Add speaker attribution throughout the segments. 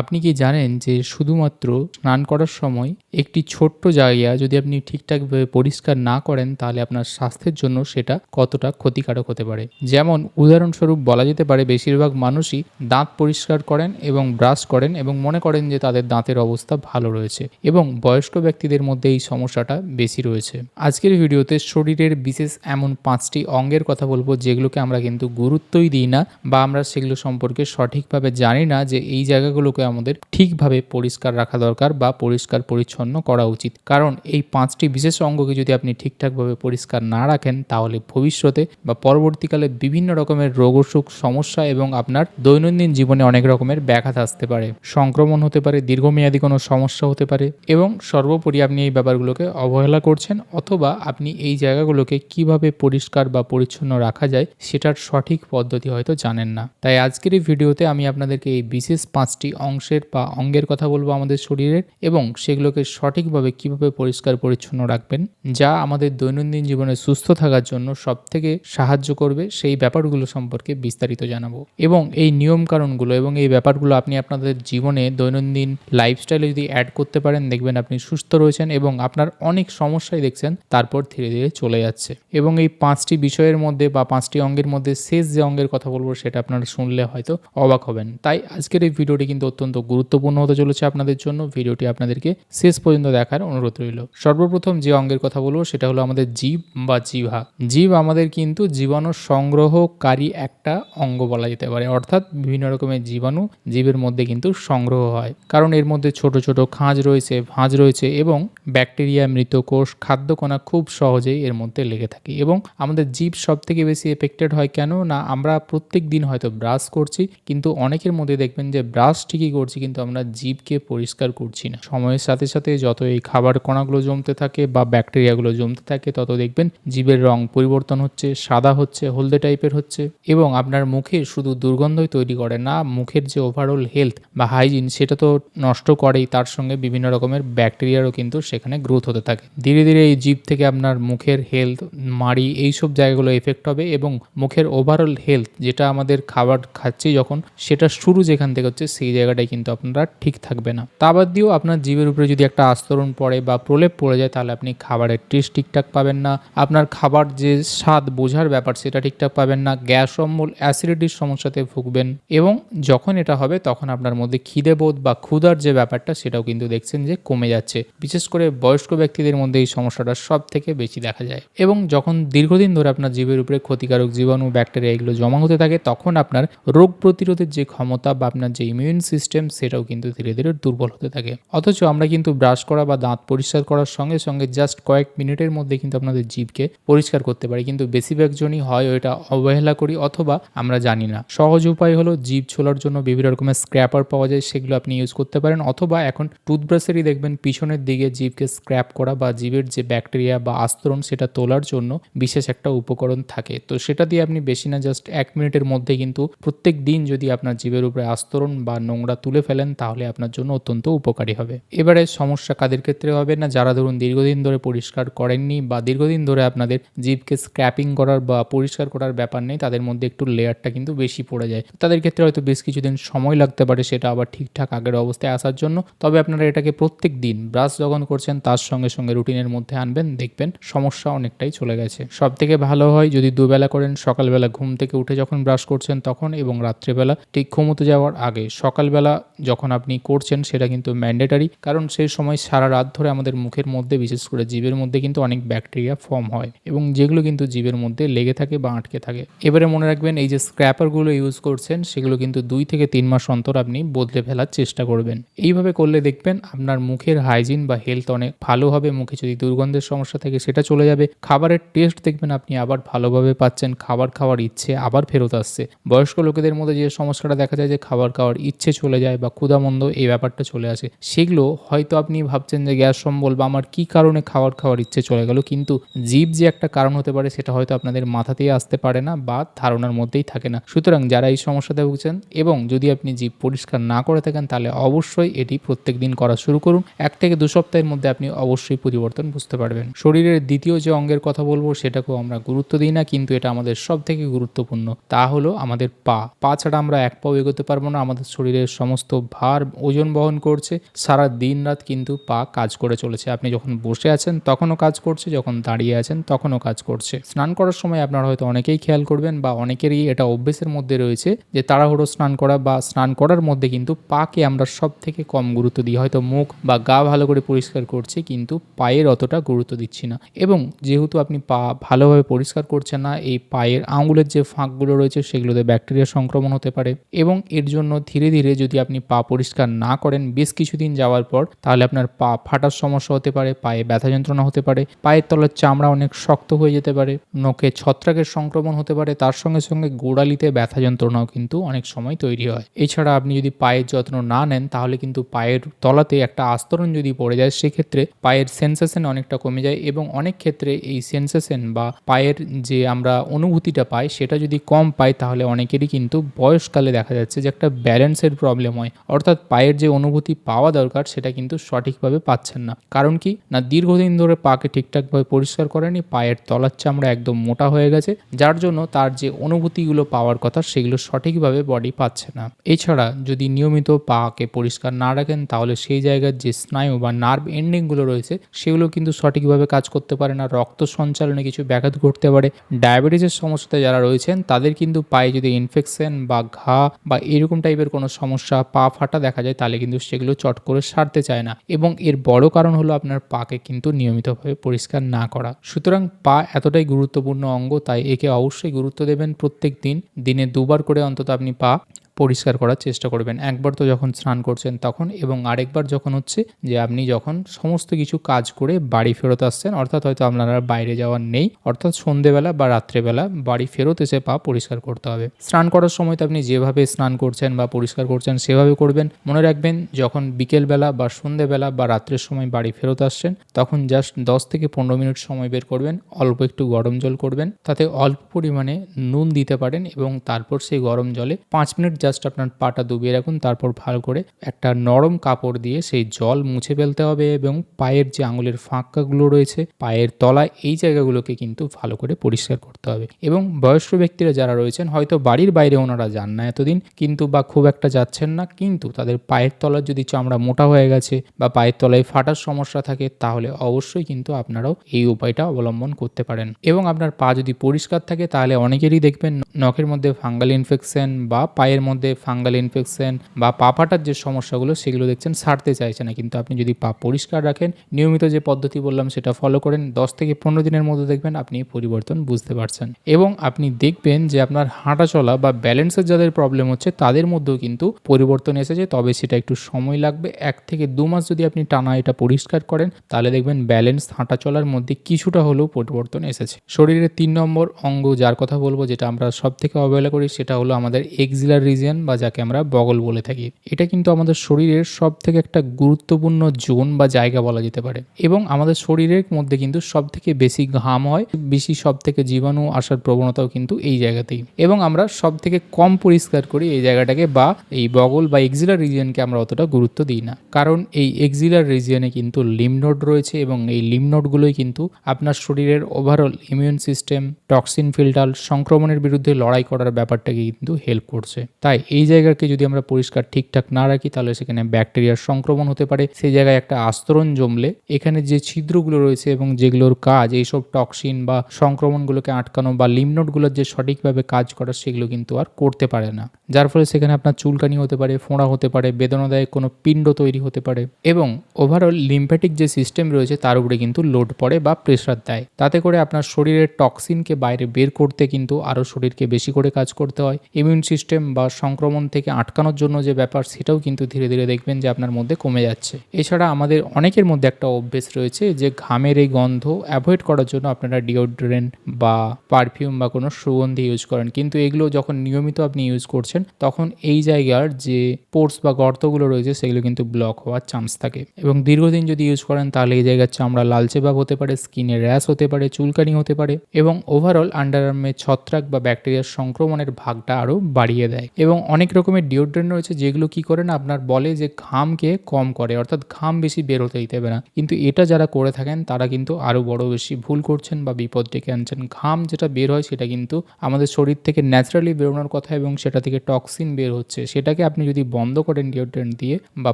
Speaker 1: আপনি কি জানেন যে শুধুমাত্র স্নান করার সময় একটি ছোট্ট জায়গা যদি আপনি ঠিকঠাকভাবে পরিষ্কার না করেন, তাহলে আপনার স্বাস্থ্যের জন্য সেটা কতটা ক্ষতিকারক হতে পারে? যেমন উদাহরণস্বরূপ বলা যেতে পারে, বেশিরভাগ মানুষই দাঁত পরিষ্কার করেন এবং ব্রাশ করেন এবং মনে করেন যে তাদের দাঁতের অবস্থা ভালো রয়েছে এবং বয়স্ক ব্যক্তিদের মধ্যে এই সমস্যাটা বেশি রয়েছে। আজকের ভিডিওতে শরীরের বিশেষ এমন পাঁচটি অঙ্গের কথা বলব, যেগুলোকে আমরা কিন্তু গুরুত্বই দিই না বা আমরা সেগুলো সম্পর্কে সঠিকভাবে জানি না যে এই জায়গাগুলোকে আমাদের ঠিকভাবে পরিষ্কার রাখা দরকার বা পরিষ্কার পরিচ্ছন্ন করা উচিত। কারণ এই পাঁচটি বিশেষ অঙ্গকে যদি আপনি ঠিকঠাকভাবে পরিষ্কার না রাখেন, তাহলে ভবিষ্যতে বা পরবর্তীকালে বিভিন্ন রকমের রোগ অসুখ, সমস্যা এবং আপনার দৈনন্দিন জীবনে অনেক রকমের ব্যাঘাত আসতে পারে। সংক্রমণ হতে পারে, দীর্ঘমেয়াদী কোনো সমস্যা হতে পারে এবং সর্বোপরি আপনি এই ব্যাপারগুলোকে অবহেলা করছেন অথবা আপনি এই জায়গাগুলোকে কীভাবে পরিষ্কার বা পরিচ্ছন্ন রাখা যায় সেটার সঠিক পদ্ধতি হয়তো জানেন না। তাই আজকের এই ভিডিওতে আমি আপনাদেরকে এই বিশেষ পাঁচটি অংশের বা অঙ্গের কথা বলব আমাদের শরীরের এবং সেগুলোকে সঠিকভাবে কীভাবে পরিষ্কার পরিচ্ছন্ন রাখবেন, যা আমাদের দৈনন্দিন জীবনে সুস্থ থাকার জন্য সব থেকে সাহায্য করবে, সেই ব্যাপারগুলো সম্পর্কে বিস্তারিত জানাব। এবং এই নিয়ম কারণগুলো এবং এই ব্যাপারগুলো আপনি আপনাদের জীবনে দৈনন্দিন লাইফস্টাইলে যদি অ্যাড করতে পারেন, দেখবেন আপনি সুস্থ রয়েছেন এবং আপনার অনেক সমস্যাই দেখছেন, তারপর ধীরে ধীরে চলে যাচ্ছে। এবং এই পাঁচটি বিষয়ের মধ্যে বা পাঁচটি অঙ্গের মধ্যে শেষ যে অঙ্গের কথা বলব, সেটা আপনারা শুনলে হয়তো অবাক হবেন। তাই আজকের এই ভিডিওটি কিন্তু অত্যন্ত গুরুত্বপূর্ণ হতে চলেছে আপনাদের জন্য। ভিডিওটি আপনাদেরকে শেষ পর্যন্ত দেখার অনুরোধ রইল। সর্বপ্রথম যে অঙ্গের কথা বলব, সেটা হলো আমাদের জীব বা জিভা জীব আমাদের কিন্তু জীবাণু সংগ্রহকারী একটা অঙ্গ বলা যেতে পারে। অর্থাৎ বিভিন্ন রকমের জীবাণু জীবের মধ্যে কিন্তু সংগ্রহ হয়। কারণ এর মধ্যে ছোট ছোট খাঁজ রয়েছে, ভাঁজ রয়েছে এবং ব্যাকটেরিয়া, মৃতকোষ, খাদ্যকণা খুব সহজেই এর মধ্যে লেগে থাকে। এবং আমাদের জীব সব থেকে বেশি এফেক্টেড হয় কেন? না, আমরা প্রত্যেক দিন হয়তো ব্রাশ করছি, কিন্তু অনেকের মধ্যে দেখবেন যে ব্রাশ ঠিকই করছি, কিন্তু আমরা জীবকে পরিষ্কার করছি না। সময়ের সাথে সাথে যত এই খাবার কণাগুলো জমতে থাকে বা ব্যাকটেরিয়াগুলো জমতে থাকে, তত দেখবেন জীবের রং পরিবর্তন হচ্ছে, সাদা হচ্ছে, হলদে টাইপের হচ্ছে এবং আপনার মুখে শুধু দুর্গন্ধই তৈরি করে না, মুখের যে ওভারঅল হেলথ বা হাইজিন সেটা তো নষ্ট করেই, তার সঙ্গে বিভিন্ন রকমের ব্যাকটেরিয়ারও কিন্তু সেখানে গ্রোথ হতে থাকে। ধীরে ধীরে এই জীব থেকে আপনার মুখের হেলথ মাড়ি এইসব জায়গাগুলো এফেক্ট হবে এবং মুখের ওভারঅল হেলথ যেটা আমাদের খাবার খাচ্ছি যখন, সেটা শুরু যেখান থেকে হচ্ছে, সেই জায়গাটাই কিন্তু আপনারা ঠিক থাকবে না। তা বাদ দিয়েও আপনার জীবের উপরে যদি একটা আস্তরণ পড়ে বা প্রলেপ পড়ে যায়, তাহলে আপনি খাবারের টেস্ট ঠিকঠাক পাবেন না। আপনার খাবার যে স্বাদ বোঝার ব্যাপার, সেটা ঠিকঠাক পাবেন না। গ্যাস অম্বল অ্যাসিডিটির সমস্যাতে ভুগবেন এবং যখন এটা হবে, তখন আপনার মধ্যে খিদে বোধ বা ক্ষুধার যে ব্যাপারটা, সেটাও কিন্তু দেখছেন যে কমে যাচ্ছে। বিশেষ করে বয়স্ক ব্যক্তিদের মধ্যে এই সমস্যাটা সব থেকে বেশি দেখা যায়। এবং যখন দীর্ঘদিন ধরে আপনার জীবের উপরে ক্ষতিকারক জীবাণু, ব্যাকটেরিয়া এগুলো জমা হতে থাকে, তখন আপনার রোগ প্রতিরোধের যে ক্ষমতা বা আপনার যে ইমিউন সিস্টেম সেটাও কিন্তু ধীরে ধীরে দুর্বল হতে থাকে। অথচ আমরা কিন্তু ব্রাশ করা বা দাঁত পরিষ্কার করার সঙ্গে সঙ্গে জাস্ট কয়েক মিনিটের মধ্যে কিন্তু আপনাদের জীবকে পরিষ্কার করতে পারি। কিন্তু বেশিরভাগ জনই হয় ওইটা অবহেলা করি অথবা আমরা জানি না। সহজ উপায় হলো জীব ছোলার জন্য বিভিন্ন রকমের স্ক্র্যাপার পাওয়া যায়, সেগুলো আপনি ইউজ করতে পারেন। অথবা এখন টুথব্রাশেরই দেখবেন পিছনের দিকে জীবকে স্ক্র্যাপ করা বা জীবের যে ব্যাকটেরিয়া বা আস্তরণ, সেটা তোলার জন্য বিশেষ একটা উপকরণ থাকে। তো সেটা দিয়ে আপনি বেশি না জাস্ট এক মিনিটের মধ্যে কিন্তু প্রত্যেক দিন যদি আপনার জীবের উপরে আস্তরণ বা নোংরা তুলে ফেলেন, তাহলে আপনার জন্য অত্যন্ত উপকারী হবে। এবারে সমস্যা কাদের ক্ষেত্রে হবে না? যারা ধরুন দীর্ঘদিন ধরে পরিষ্কার করেননি বা দীর্ঘদিন ধরে আপনাদের জীবকে স্ক্র্যাপিং করার বা পরিষ্কার করার ব্যাপার নেই, তাদের মধ্যে একটু লেয়ারটা কিন্তু বেশি পড়ে যায়। তাদের ক্ষেত্রে হয়তো বেশ কিছুদিন সময় লাগতে পারে, সেটা আবার ঠিকঠাক আগের অবস্থায় আসার জন্য। তবে আপনারা এটাকে প্রত্যেক দিন ব্রাশ যখন করছেন, তার সঙ্গে সঙ্গে রুটিনের মধ্যে আনবেন, দেখবেন সমস্যা অনেকটাই চলে গেছে। সব থেকে ভালো হয় যদি দুবেলা করেন, সকালবেলা ঘুম থেকে উঠে যখন ব্রাশ করছেন তখন এবং রাত্রেবেলা ঠিক ঘুমোতে যাওয়ার আগে সকালবেলা যখন আপনি করছেন, সেটা কিন্তু ম্যান্ডেটারি কারণ সেই সময় সারা রাত ধরে আমাদের মুখের মধ্যে, বিশেষ করে জীবের মধ্যে কিন্তু অনেক ব্যাকটেরিয়া ফর্ম হয় এবং যেগুলো কিন্তু জীবের মধ্যে লেগে থাকে বা আটকে থাকে। এবারে মনে রাখবেন, এই যে স্ক্র্যাপারগুলো ইউজ করছেন, সেগুলো কিন্তু দুই থেকে তিন মাস অন্তর আপনি বদলে ফেলার চেষ্টা করবেন। এইভাবে করলে দেখবেন, আপনার মুখের হাইজিন বা হেলথ অনেক ভালো হবে, মুখে যদি দুর্গন্ধের সমস্যা থাকে, সেটা চলে যাবে। খাবারের টেস্ট দেখবেন, আপনি আবার ভালোভাবে পাচ্ছেন, খাবার খাওয়ার ইচ্ছে আবার ফেরত আসছে। বয়স্ক লোকেদের মধ্যে যে সমস্যাটা দেখা যায়, যে খাবার খাওয়ার ইচ্ছে চলে যায় বা ক্ষুধামন্দ এই ব্যাপারটা চলে আসে, সেগুলো হয়তো আপনি ভাবছেন যে গ্যাস সম্বল বা আমার কি কারণে খাবার খাওয়ার ইচ্ছে চলে গেল, কিন্তু জীব যে একটা কারণ হতে পারে সেটা হয়তো আপনাদের মাথাতেই আসতে পারে না বা ধারণার মধ্যেই থাকে না। সুতরাং যারা এই সমস্যাতে ভুগছেন এবং যদি আপনি জীব পরিষ্কার না করে থাকেন, তাহলে অবশ্যই এটি প্রত্যেক দিন করা শুরু করুন। এক থেকে দু সপ্তাহের মধ্যে আপনি অবশ্যই পরিবর্তন বুঝতে পারবেন। শরীরের দ্বিতীয় যে অঙ্গের কথা বলব, সেটাকেও আমরা গুরুত্ব দিই না, কিন্তু এটা আমাদের সব থেকে গুরুত্বপূর্ণ। তা হলো আমাদের পা। পা ছাড়া আমরা এক পাও এগোতে পারব না, আমাদের শরীরের সমস্ত সমস্ত ভার ওজন বহন করছে। সারা দিন রাত কিন্তু পা কাজ করে চলেছে। আপনি যখন বসে আছেন, তখনও কাজ করছে। যখন দাঁড়িয়ে আছেন, তখনও কাজ করছে। স্নান করার সময় আপনারা হয়তো অনেকেই খেয়াল করবেন বা অনেকেরই এটা অভ্যেসের মধ্যে রয়েছে যে, তাড়াহুড়ো স্নান করা বা স্নান করার মধ্যে কিন্তু পাকে আমরা সব থেকে কম গুরুত্ব দিই। হয়তো মুখ বা গা ভালো করে পরিষ্কার করছি, কিন্তু পায়ের অতটা গুরুত্ব দিচ্ছি না। এবং যেহেতু আপনি পা ভালোভাবে পরিষ্কার করছেন না, এই পায়ের আঙুলের যে ফাঁকগুলো রয়েছে, সেগুলোতে ব্যাকটেরিয়া সংক্রমণ হতে পারে। এবং এর জন্য ধীরে ধীরে যদি আপনি পা পরিষ্কার না করেন বেশ কিছুদিন যাওয়ার পর, তাহলে আপনার পা ফাটার সমস্যা হতে পারে, পায়ে ব্যথা যন্ত্রণা হতে পারে, পায়ের তলার চামড়া অনেক শক্ত হয়ে যেতে পারে, নখে ছত্রাকের সংক্রমণ হতে পারে, তার সঙ্গে সঙ্গে গোড়ালিতে ব্যথা যন্ত্রণাও কিন্তু অনেক সময় তৈরি হয়। এছাড়া আপনি যদি পায়ের যত্ন না নেন, তাহলে কিন্তু পায়ের তলাতে একটা আস্তরণ যদি পড়ে যায়, সেক্ষেত্রে পায়ের সেন্সেশন অনেকটা কমে যায় এবং অনেক ক্ষেত্রে এই সেন্সেশন বা পায়ের যে আমরা অনুভূতিটা পাই, সেটা যদি কম পাই, তাহলে অনেকেরই কিন্তু বয়সকালে দেখা যাচ্ছে যে একটা ব্যালেন্সের প্রবলেম হয়। অর্থাৎ পায়ের যে অনুভূতি পাওয়া দরকার, সেটা কিন্তু সঠিকভাবে পাচ্ছেন না। কারণ কি? না, দীর্ঘদিন ধরে পাকে ঠিকঠাকভাবে পরিষ্কার করেনি, পায়ের তলার চামড়া একদম মোটা হয়ে গেছে, যার জন্য তার যে অনুভূতিগুলো পাওয়ার কথা, সেগুলো সঠিকভাবে বডি পাচ্ছে না। এছাড়া যদি নিয়মিত পাকে পরিষ্কার না রাখেন, তাহলে সেই জায়গার যে স্নায়ু বা নার্ভ এন্ডিংগুলো রয়েছে, সেগুলো কিন্তু সঠিকভাবে কাজ করতে পারে না। রক্ত সঞ্চালনে কিছু ব্যাঘাত ঘটতে পারে। ডায়াবেটিসের সমস্যাতে যারা রয়েছেন, তাদের কিন্তু পায়ে যদি ইনফেকশন বা ঘা বা এরকম টাইপের কোনো সমস্যা পা ফাটা দেখা যায়, তাহলে কিন্তু সেগুলো চট করে সারতে চায় না। এবং এর বড় কারণ হলো আপনার পাকে কিন্তু নিয়মিতভাবে পরিষ্কার না করা। সুতরাং পা এতটাই গুরুত্বপূর্ণ অঙ্গ, তাই একে অবশ্যই গুরুত্ব দেবেন প্রত্যেক দিন। দিনে দুবার করে অন্তত আপনি পা পরিষ্কার করার চেষ্টা করবেন। একবার তো যখন স্নান করছেন তখন এবং আরেকবার যখন হচ্ছে যে আপনি যখন সমস্ত কিছু কাজ করে বাড়ি ফেরত আসছেন, অর্থাৎ হয়তো আপনারা বাইরে যাওয়ার নেই, অর্থাৎ সন্ধেবেলা বা রাত্রেবেলা বাড়ি ফেরত এসে পা পরিষ্কার করতে হবে। স্নান করার সময় তো আপনি যেভাবে স্নান করছেন বা পরিষ্কার করছেন সেভাবে করবেন। মনে রাখবেন, যখন বিকেলবেলা বা সন্ধেবেলা বা রাত্রের সময় বাড়ি ফেরত আসছেন, তখন জাস্ট দশ থেকে পনেরো মিনিট সময় বের করবেন, অল্প একটু গরম জল করবেন, তাতে অল্প পরিমাণে নুন দিতে পারেন এবং তারপর সেই গরম জলে পাঁচ মিনিট জাস্ট আপনার পাটা ডুবিয়ে রাখুন, তারপর ভালো করে একটা নরম কাপড় দিয়ে সেই জল মুছে ফেলতে হবে এবং পায়ের যে আঙুলের ফাঁকাগুলো রয়েছে, পায়ের তলায় এই জায়গাগুলোকে কিন্তু ভালো করে পরিষ্কার করতে হবে। এবং বয়স্ক ব্যক্তিরা যারা রয়েছেন, হয়তো বাড়ির বাইরে ওনারা যান না এতদিন, কিন্তু বা খুব একটা যাচ্ছেন না, কিন্তু তাদের পায়ের তলার যদি চামড়া মোটা হয়ে গেছে বা পায়ের তলায় ফাটার সমস্যা থাকে, তাহলে অবশ্যই কিন্তু আপনারাও এই উপায়টা অবলম্বন করতে পারেন। এবং আপনার পা যদি পরিষ্কার থাকে, তাহলে অনেকেরই দেখবেন, নখের মধ্যে ফাঙ্গাল ইনফেকশন বা পায়ের মধ্যে ফাঙ্গাল ইনফেকশন বা পা ফাটার যে সমস্যাগুলো, সেগুলো দেখছেন, সারতে চাইছে না। কিন্তু আপনি যদি পা পরিষ্কার রাখেন, নিয়মিত যে পদ্ধতি বললাম, সেটা ফলো করেন, দশ থেকে পনেরো দিনের মধ্যে দেখবেন আপনি পরিবর্তন বুঝতে পারছেন। এবং আপনি দেখবেন যে আপনার হাঁটা চলা বা ব্যালেন্সের যাদের প্রবলেম হচ্ছে, তাদের মধ্যেও কিন্তু পরিবর্তন এসেছে। তবে সেটা একটু সময় লাগবে। এক থেকে দু মাস যদি আপনি টানা এটা পরিষ্কার করেন, তাহলে দেখবেন ব্যালেন্স হাঁটা চলার মধ্যে কিছুটা হলেও পরিবর্তন এসেছে। শরীরের তিন নম্বর অঙ্গ, যার কথা বলব, যেটা আমরা সব থেকে অবহেলা করি, সেটা হলো আমাদের এক্সিলার রিজিয়ন বা যাকে আমরা বগল বলে থাকি। এটা কিন্তু আমাদের শরীরের সব থেকে একটা গুরুত্বপূর্ণ জোন বা জায়গা বলা যেতে পারে। এবং আমাদের শরীরের মধ্যে কিন্তু সব থেকে বেশি ঘাম হয়, বেশি সব থেকে জীবাণু আসার প্রবণতাও কিন্তু এই জায়গাতেই। এবং আমরা সব থেকে কম পরিষ্কার করি এই জায়গাটাকে বা এই বগল বা এক্সিলার রিজিয়নকে আমরা অতটা গুরুত্ব দিই না। কারণ এই এক্সিলার রিজিয়নে কিন্তু লিমনোড রয়েছে এবং এই লিমনোডগুলোই কিন্তু আপনার শরীরের overall immune system toxin filter সংক্রমণের বিরুদ্ধে লড়াই করার ব্যাপারটাকে কিন্তু হেল্প করছে। তাই এই জায়গাকে যদি আমরা পরিষ্কার ঠিকঠাক না রাখি, তাহলে সেখানে ব্যাকটেরিয়ার সংক্রমণ হতে পারে। সেই জায়গায় একটা আস্তরণ জমলে, এখানে যে ছিদ্রগুলো রয়েছে এবং যেগুলোর কাজ, এইসব টক্সিন বা সংক্রমণগুলোকে আটকানো বা লিমনোটগুলোর যে সঠিকভাবে কাজ করা, সেগুলো কিন্তু আর করতে পারে না। যার ফলে সেখানে আপনার চুলকানি হতে পারে, ফোঁড়া হতে পারে, বেদনাদায়ক কোনো পিণ্ড তৈরি হতে পারে এবং ওভারঅল লিম্ফ্যাটিক যে সিস্টেম রয়েছে, তার উপরে কিন্তু লোড পড়ে বা প্রেশার দেয়। তাতে করে আপনার শরীরের টক্সিনকে বাইরে বের করতে কিন্তু আরও শরীরকে বেশি করে কাজ করতে হয়। ইমিউন সিস্টেম বা সংক্রমণ থেকে আটকানোর জন্য যে ব্যাপার, সেটাও কিন্তু ধীরে ধীরে দেখবেন যে আপনার মধ্যে কমে যাচ্ছে। এছাড়া আমাদের অনেকের মধ্যে একটা অভ্যেস রয়েছে যে ঘামের এই গন্ধ অ্যাভয়েড করার জন্য আপনারা ডিওড্রেন্ট বা পারফিউম বা কোনো সুগন্ধি ইউজ করেন। কিন্তু এগুলো যখন নিয়মিত আপনি ইউজ করছেন, তখন এই জায়গার যে পোর্স বা গর্তগুলো রয়েছে, সেগুলো কিন্তু ব্লক হওয়ার চান্স থাকে। এবং দীর্ঘদিন যদি ইউজ করেন, তাহলে এই জায়গার চামড়া লালচে ভাব হতে পারে স্কিনে র্যাশ হতে পারে, চুলকানি হতে পারে এবং ওভারঅল আন্ডারআর্মে ছত্রাক বা ব্যাকটেরিয়ার সংক্রমণের ভাগটা আরও বাড়িয়ে দেয়। এবং অনেক রকমের ডিওড্রেন্ট রয়েছে যেগুলো কি করে না আপনার বলে যে ঘামকে কম করে, অর্থাৎ ঘাম বেশি বের হতে দিতে হবে না। কিন্তু এটা যারা করে থাকেন, তারা কিন্তু আরও বড় বেশি ভুল করছেন বা বিপদ ডেকে আনছেন। ঘাম যেটা বের হয় সেটা কিন্তু আমাদের শরীর থেকে ন্যাচারালি বেরোনোর কথা এবং সেটা থেকে টক্সিন বের হচ্ছে। সেটাকে আপনি যদি বন্ধ করেন ডিওড্রেন্ট দিয়ে বা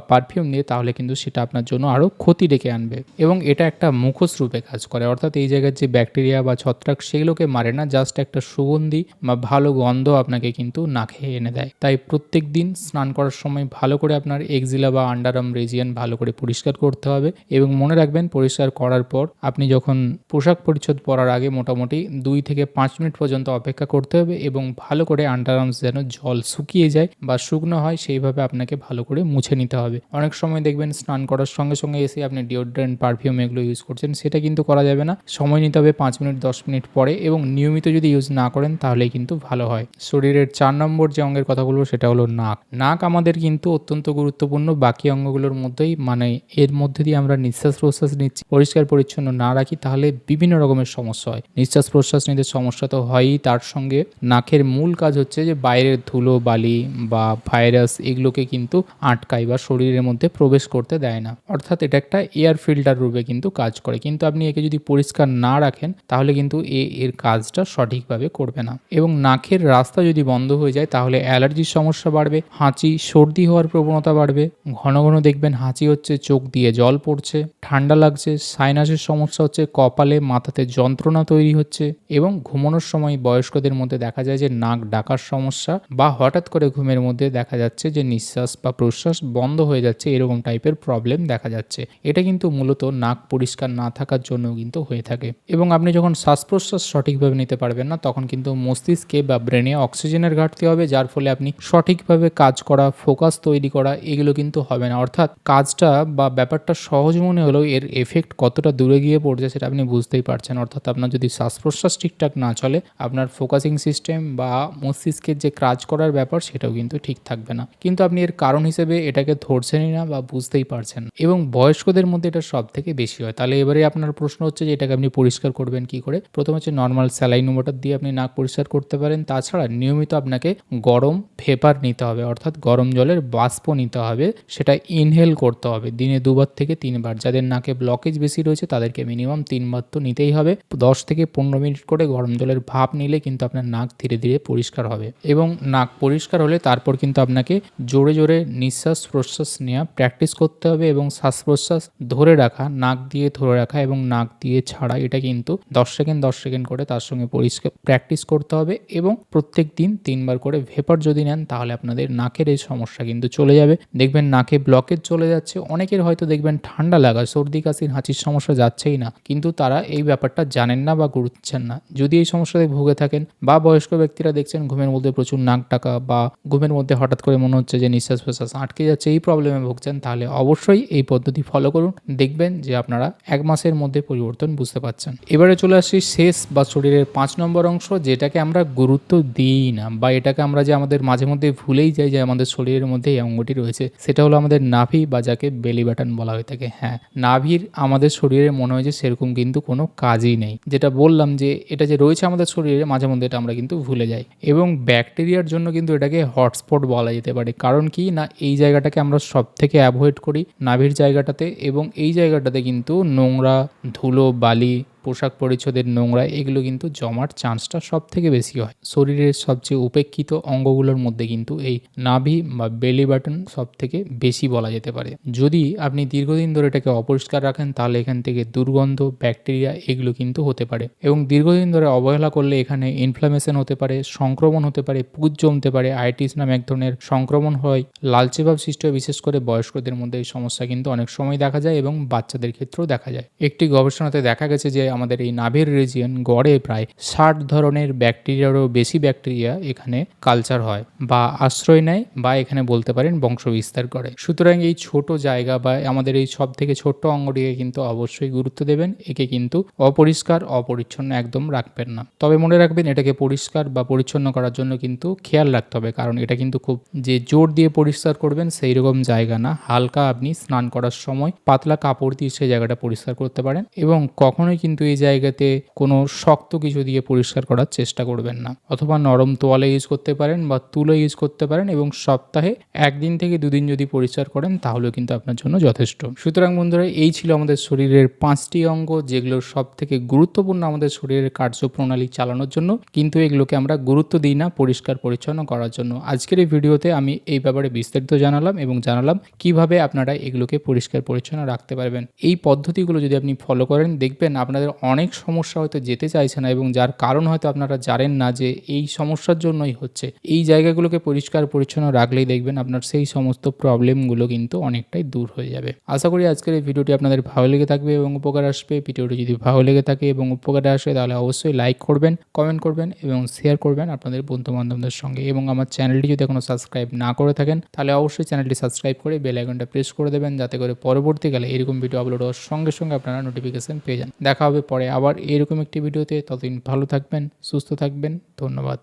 Speaker 1: পারফিউম দিয়ে, তাহলে কিন্তু সেটা আপনার জন্য আরও ক্ষতি ডেকে আনবে। এবং এটা একটা মুখোশ রূপে কাজ করে, অর্থাৎ এই জায়গার যে ব্যাকটেরিয়া বা ছত্রাক, সেগুলোকে মারে না। জাস্ট একটা সুগন্ধি বা ভালো গন্ধ আপনাকে কিন্তু নাকে এনে দেয়। তাই প্রত্যেক দিন স্নান করার সময় ভালো করে আপনার এক্সিলা বা আন্ডারআর্ম রিজিয়ন ভালো করে পরিষ্কার করতে হবে এবং মনে রাখবেন পরিষ্কার করার পর আপনি যখন পোশাক পরিচ্ছদ পরার আগে মোটামুটি দুই থেকে পাঁচ মিনিট পর্যন্ত অপেক্ষা করতে হবে এবং ভালো করে আন্ডারআর্মস যেন জল শুকিয়ে যায় বা শুকনো হয় সেইভাবে আপনাকে ভালো করে মুছে নিতে হবে। অনেক সময় দেখবেন স্নান করার সঙ্গে সঙ্গে এসে আপনি ডিওড্রেন্ট, পারফিউম এগুলো ইউজ করছেন, সেটা কিন্তু করা যাবে না। সময় নিতে হবে পাঁচ মিনিট, দশ মিনিট পরে এবং নিয়মিত যদি ইউজ না করেন তাহলেই কিন্তু ভালো হয়। শরীরের চার নম্বর যে অঙ্গের কথা বলব সেটা হলো নাক। নাক আমাদের কিন্তু অত্যন্ত গুরুত্বপূর্ণ। বাকি অঙ্গগুলোর মধ্যেই মানে এর মধ্যে দিয়ে আমরা নিঃশ্বাস প্রশ্বাস নিচ্ছি। পরিষ্কার, পরিচ্ছন্ন না রাখি তাহলে বিভিন্ন রকমের সমস্যা হয়। নিঃশ্বাস প্রশ্বাস নিতে সমস্যা তো হয়ই। তার সঙ্গে নাকের মূল কাজ হচ্ছে যে বাইরের ধুলো, বালি বা ভাইরাস এগুলোকে কিন্তু আটকায় বা শরীরের মধ্যে প্রবেশ করতে দেয় না। অর্থাৎ এটা একটা এয়ার ফিল্টার রূপে কিন্তু কাজ করে। কিন্তু আপনি একে যদি পরিষ্কার না রাখেন, তাহলে কিন্তু এ, এর কাজটা সঠিকভাবে করবে না। এবং নাকের রাস্তা যদি বন্ধ হয়ে যায়, তাহলে অ্যালার্জির সমস্যা বাড়বে, হাঁচি, সর্দি হওয়ার প্রবণতা বাড়বে। ঘন ঘন দেখবেন হাঁচি হচ্ছে চোখ দিয়ে জল পড়ছে, ঠান্ডা লাগছে সাইনাসের সমস্যা হচ্ছে কপালে, মাথাতে যন্ত্রণা তৈরি হচ্ছে এবং ঘুমানোর সময় বয়স্কদের মধ্যে দেখা যায় যে নাক ডাকার সমস্যা বা হঠাৎ করে ঘুমের মধ্যে দেখা যাচ্ছে যে নিঃশ্বাস বা প্রশ্বাস বন্ধ হয়ে যাচ্ছে, এরকম টাইপের প্রবলেম দেখা যাচ্ছে। এটা কিন্তু মূলত নাক পরিষ্কার না থাকার জন্য কিন্তু হয়ে থাকে। এবং আপনি যখন শ্বাস প্রশ্বাস সঠিকভাবে নিতে পারবেন না, তখন কিন্তু মস্তিষ্কে বা ব্রেনে অক্সিজেনের ঘাটতি হবে, যার ফলে আপনি সঠিকভাবে কাজ করা ফোকাস তৈরি করা, এগুলো কিন্তু হবে না। অর্থাৎ কাজটা বা ব্যাপারটা সহজ মনে হলেও এর এফেক্ট কতটা দূরে গিয়ে পড়ছে সেটা আপনি বুঝতেই পারছেন। অর্থাৎ আপনার যদি শ্বাস প্রশ্বাস ঠিকঠাক না চলে, আপনার ফোকাসিং সিস্টেম বা মস্তিষ্কের যে কাজ করার ব্যাপার সেটাও কিন্তু ঠিক থাকবে না। কিন্তু আপনি এর কারণ হিসেবে এটাকে ধরছেনই না বা বুঝতেই পারছেন এবং বয়স্কদের মধ্যে এটা সব থেকে বেশি হয়। তাহলে এবারে আপনার প্রশ্ন হচ্ছে যে এটাকে আপনি পরিষ্কার করবেন কি করে? প্রথম হচ্ছে নর্মাল স্যালাইন ওয়াটার দিয়ে আপনি নাক পরিষ্কার করতে পারেন। তাছাড়া নিয়মিত আপনাকে গরম ভেপার নিতে হবে, অর্থাৎ গরম জলের বাষ্প নিতে হবে, সেটা ইনহেল করতে হবে। দিনে দুবার থেকে তিনবার, যাদের নাকে ব্লকেজ বেশি রয়েছে, তাদেরকে মিনিমাম তিনবার তো নিতেই হবে। দশ থেকে পনেরো মিনিট করে গরম জলের ভাপ নিলে কিন্তু আপনার নাক ধীরে ধীরে পরিষ্কার হবে এবং নাক পরিষ্কার হলে তারপর কিন্তু আপনাকে জোরে জোরে নিঃশ্বাস প্রশ্বাস নেওয়া প্র্যাকটিস করতে হবে এবং শ্বাস প্রশ্বাস ধরে রাখা, নাক দিয়ে ধরে রাখা এবং নাক দিয়ে ছাড়া, এটা কিন্তু দশ সেকেন্ড দশ সেকেন্ড করে তার সঙ্গে পরিষ্কার প্র্যাকটিস করতে হবে এবং প্রত্যেক দিন তিনবার করে ভেপার যদি নেন, তাহলে আপনাদের নাকের এই সমস্যা কিন্তু চলে যাবে। দেখবেন নাকে ব্লকেজ চলে যাচ্ছে, অনেকের হয়তো দেখবেন ঠান্ডা লাগা, সর্দি কাশির হাঁচির সমস্যা যাচ্ছেই না। কিন্তু তারা এই ব্যাপারটা জানেন না বা গুরুত্বেন না। যদি এই সমস্যাতে ভুগে থাকেন বা বয়স্ক ব্যক্তিরা দেখছেন ঘুমের মধ্যে প্রচুর নাক টাকা বা ঘুমের মধ্যে হঠাৎ করে মনে হচ্ছে যে নিঃশ্বাস প্রশ্বাস আটকে যাচ্ছে, এই প্রবলেমে ভুগছেন, তাহলে অবশ্যই এই পদ্ধতি ফলো করুন। দেখবেন যে আপনারা এক মাসের মধ্যে পরিবর্তন বুঝতে পারছেন। এবারে চলে আসি শেষ বা শরীরের পাঁচ নম্বর অংশ, যেটাকে আমরা গুরুত্ব দিই না বা এটাকে আমরা যে আমাদের মাঝে মধ্যে ভুলেই যাই যে আমাদের শরীরের মধ্যে এই অঙ্গটি রয়েছে। সেটা হলো আমাদের নাভি বা যাকে বেলি বাটন বলা হয়ে থাকে। হ্যাঁ নাভির আমাদের শরীরে মনে হয় যে সেরকম কিন্তু কোনো কাজই নেই। যেটা বললাম যে এটা যে রয়েছে আমাদের শরীরে, মাঝে মধ্যে এটা আমরা কিন্তু ভুলে যাই। এবং ব্যাকটেরিয়ার জন্য কিন্তু এটাকে হটস্পট বলা যেতে পারে। কারণ কি না, এই জায়গাটাকে আমরা সব থেকে অ্যাভয়েড করি নাভির জায়গাটাতে। এবং এই জায়গাটাতে কিন্তু নোংরা, ধুলো, বালি পোশাক পরিচ্ছদের নোংরা, এগুলো কিন্তু জমার চান্সটা সব থেকে বেশি হয়। শরীরের সবচেয়ে উপেক্ষিত অঙ্গগুলোর মধ্যে কিন্তু এই নাভি বা বেলি বাটন সব থেকে বেশি বলা যেতে পারে। যদি আপনি দীর্ঘদিন ধরে এটাকে অপরিষ্কার রাখেন, তাহলে এখান থেকে দুর্গন্ধ, ব্যাকটেরিয়া এগুলো কিন্তু হতে পারে। এবং দীর্ঘদিন ধরে অবহেলা করলে এখানে ইনফ্লামেশন হতে পারে, সংক্রমণ হতে পারে পুজ জমতে পারে, আইটিস নামে এক ধরনের সংক্রমণ হয়। লালচে ভাব সৃষ্টি হয়, বিশেষ করে বয়স্কদের মধ্যে এই সমস্যা কিন্তু অনেক সময় দেখা যায় এবং বাচ্চাদের ক্ষেত্রেও দেখা যায়। একটি গবেষণাতে দেখা গেছে যে আমাদের এই নাভের রিজিয়ন গড়ে প্রায় ষাট ধরনের ব্যাকটেরিয়ারও বেশি ব্যাকটেরিয়া এখানে কালচার হয় বা আশ্রয় নেয় বা এখানে বলতে পারেন বংশ বিস্তার করে। সুতরাং এই ছোট জায়গা বা আমাদের এই সব থেকে ছোট্ট অঙ্গটিকে কিন্তু অবশ্যই গুরুত্ব দেবেন। একে কিন্তু অপরিষ্কার, অপরিচ্ছন্ন একদম রাখবেন না। তবে মনে রাখবেন এটাকে পরিষ্কার বা পরিচ্ছন্ন করার জন্য কিন্তু খেয়াল রাখতে হবে, কারণ এটা কিন্তু খুব যে জোর দিয়ে পরিষ্কার করবেন সেই রকম জায়গা না। হালকা আপনি স্নান করার সময় পাতলা কাপড় দিয়ে সেই জায়গাটা পরিষ্কার করতে পারেন এবং কখনোই কিন্তু এই জায়গাতে কোনো শক্ত কিছু দিয়ে পরিষ্কার করার চেষ্টা করবেন না। অথবা নরম তোয়ালে ইউজ করতে পারেন বা তুলো ইউজ করতে পারেন এবং সপ্তাহে একদিন থেকে দুদিন যদি পরিষ্কার করেন, তাহলেও কিন্তু আপনার জন্য যথেষ্ট। সুতরাং বন্ধুরা, এই ছিল আমাদের শরীরের পাঁচটি অঙ্গ যেগুলো সব থেকে গুরুত্বপূর্ণ আমাদের শরীরের কার্যপ্রণালী চালানোর জন্য, কিন্তু এগুলোকে আমরা গুরুত্ব দিই না পরিষ্কার পরিচ্ছন্ন করার জন্য। আজকের এই ভিডিওতে আমি এই ব্যাপারে বিস্তারিত জানালাম এবং জানালাম কীভাবে আপনারা এগুলোকে পরিষ্কার পরিচ্ছন্ন রাখতে পারবেন। এই পদ্ধতিগুলো যদি আপনি ফলো করেন, দেখবেন আপনাদের অনেক সমস্যা হয়তো যেতে চাইছে না এবং যার কারণ হয়তো আপনারা জানেন না যে এই সমস্যার জন্যই হচ্ছে। এই জায়গাগুলোকে পরিষ্কার, পরিচ্ছন্ন রাখলেই দেখবেন আপনার সেই সমস্ত প্রবলেমগুলো কিন্তু অনেকটাই দূর হয়ে যাবে। আশা করি আজকের এই ভিডিওটি আপনাদের ভালো লেগে থাকবে এবং উপকার আসবে। ভিডিওটি যদি ভালো লেগে থাকে এবং উপকারে আসে তাহলে অবশ্যই লাইক করবেন, কমেন্ট করবেন এবং শেয়ার করবেন আপনাদের বন্ধু বান্ধবদের সঙ্গে। এবং আমার চ্যানেলটি যদি এখনও সাবস্ক্রাইব না করে থাকেন তাহলে অবশ্যই চ্যানেলটি সাবস্ক্রাইব করে বেল আইকনটা প্রেস করে দেবেন যাতে করে পরবর্তীকালে এরকম ভিডিও আপলোড হওয়ার সঙ্গে সঙ্গে আপনারা নোটিফিকেশন পেয়ে যান। দেখা হবে পরে আবার এরকম একটি ভিডিওতে। ততদিন ভালো থাকবেন সুস্থ থাকবেন। ধন্যবাদ।